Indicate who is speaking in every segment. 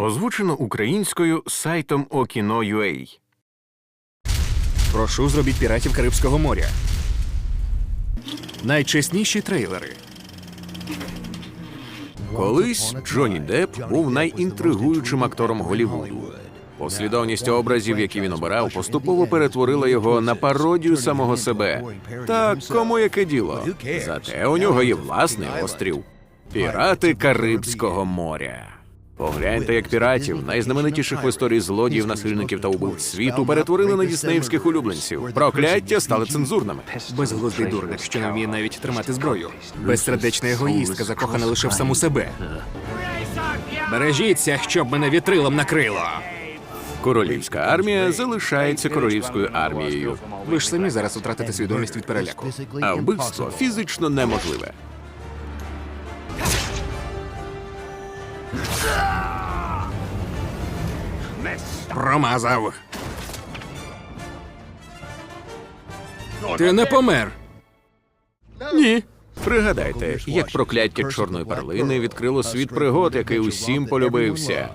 Speaker 1: Озвучено українською сайтом Okino.ua
Speaker 2: Прошу, зробіть піратів Карибського моря. Найчесніші трейлери.
Speaker 1: Колись Джонні Депп був найінтригуючим актором Голлівуду. Послідовність образів, які він обирав, поступово перетворила його на пародію самого себе. Так кому яке діло? Зате у нього є власний острів Пірати Карибського моря. Погляньте, як піратів, найзнаменитіших в історії злодіїв, насильників та убивць світу, перетворили на діснеївських улюбленців. Прокляття стали цензурними.
Speaker 2: Безглуздий дурник, що не вміє навіть тримати зброю. Безсердечна егоїстка, закохана лише в саму себе. Бережіться, щоб мене вітрилом накрило.
Speaker 1: Королівська армія залишається королівською армією,
Speaker 2: Ви ж самі зараз втратите свідомість від переляку.
Speaker 1: а вбивство фізично неможливе.
Speaker 2: Промазав. Ти не помер.
Speaker 1: Ні. Пригадайте, як прокляття чорної перлини відкрило світ пригод, який усім полюбився.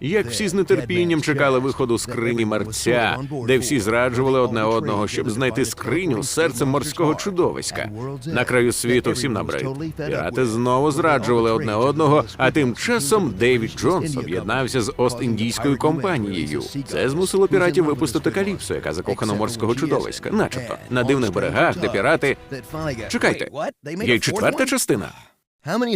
Speaker 1: Як всі з нетерпінням чекали виходу скрині мерця, де всі зраджували одне одного, щоб знайти скриню з серцем морського чудовиська. На краю світу всім набрид. Пірати знову зраджували одне одного, а тим часом Дейвід Джонс об'єднався з Ост-Індійською компанією. Це змусило піратів випустити Каліпсо, яка закохана морського чудовиська, начебто на дивних берегах, де пірати. Чекайте, є й четверта частина.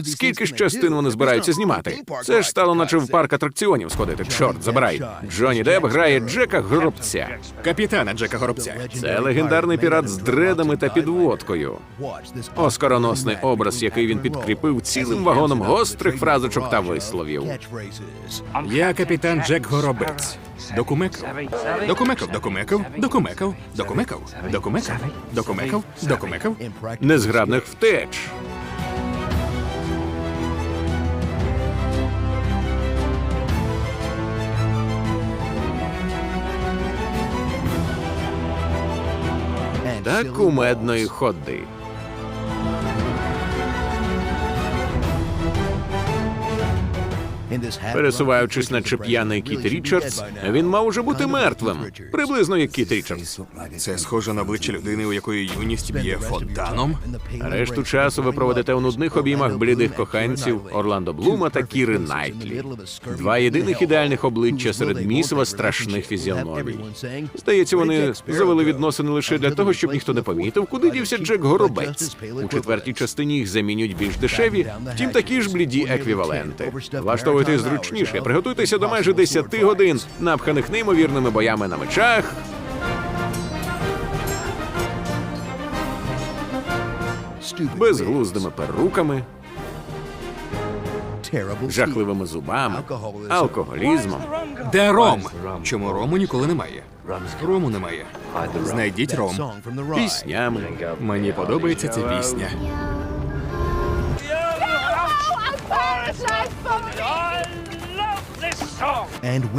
Speaker 1: Скільки ж частин вони збираються знімати? Це ж стало наче в парк атракціонів сходити. Чорт, забирай. Джонні Депп грає Джека Горобця.
Speaker 2: Капітана Джека Горобця.
Speaker 1: Це легендарний пірат з дредами та підводкою. Оскароносний образ, який він підкріпив цілим вагоном гострих фразочок та висловів.
Speaker 2: Я капітан Джек Горобець. Докумекав. Докумекав, докумекав, докумекав, докумекав, докумекав, докумекав, докумекав.
Speaker 1: Незграбних втеч. Та кумедної ходи. Пересуваючись, наче п'яний Кіт Річардс, він мав уже бути мертвим, приблизно як Кіт Річардс.
Speaker 2: Це схоже на обличчя людини, у якої юність б'є фонтаном.
Speaker 1: Решту часу ви проведете у нудних обіймах блідих коханців Орландо Блума та Кіри Найтлі. Два єдиних ідеальних обличчя серед місива страшних фізіономій. Здається, вони завели відносини лише для того, щоб ніхто не помітив, куди дівся Джек Горобець. У четвертій частині їх замінюють більш дешеві, втім такі ж бліді еквіваленти. Влаштовуйтесь зручніше, приготуйтеся до майже 10 годин, напханих неймовірними боями на мечах. Безглуздими перуками, жахливими зубами, алкоголізмом.
Speaker 2: Де ром? Чому рому ніколи немає? Рому немає. Знайдіть ром.
Speaker 1: піснями.
Speaker 2: Мені подобається ця пісня.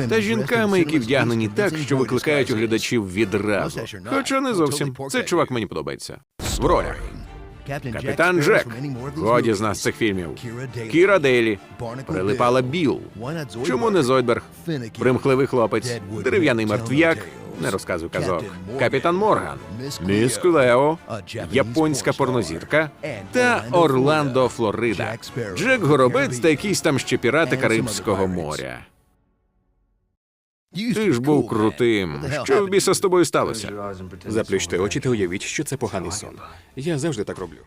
Speaker 1: Та жінками, які вдягнені так, що викликають у глядачів відразу. Хоча не зовсім. Цей чувак мені подобається. В ролях. Капітан Джек. Годі з нас цих фільмів. Кіра Дейлі. Прилипала Біл. Чому не Зойдберг? Примхливий хлопець. Дерев'яний мертв'як. Не розказуй казок. Капітан Морган. Міс Клео. Японська порнозірка. Та Орландо Флорида. Джек Горобець та якісь там ще пірати Карибського моря. Ти ж був крутим. Що в біса з тобою сталося?
Speaker 2: Заплющте очі та уявіть, що це поганий сон. Я завжди так роблю.